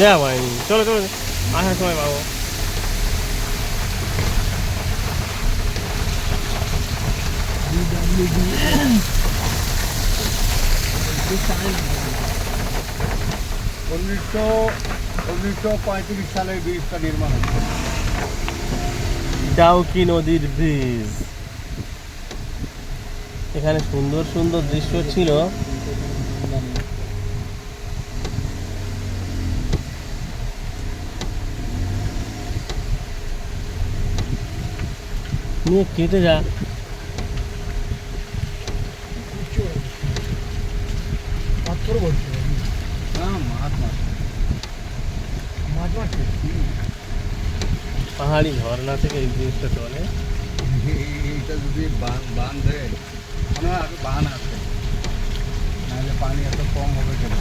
দেওয়া হয়নি। চলো চলো আসার সময় পাবো। উনিশশো উনিশশো পঁয়ত্রিশ সালে ব্রিজটা নির্মাণ হয়েছে। ডাউকি নদীর ব্রিজ। এখানে সুন্দর সুন্দর দৃশ্য ছিল। নিয়ে কেটে যা পাথর বলছে হ্যাঁ পাহাড়ি ঝর্ণা থেকে এই জিনিসটা চলে এইটা যদি বান বান দেয় মনে হয় বান আছে নাহলে পানি এত কম হবে কেন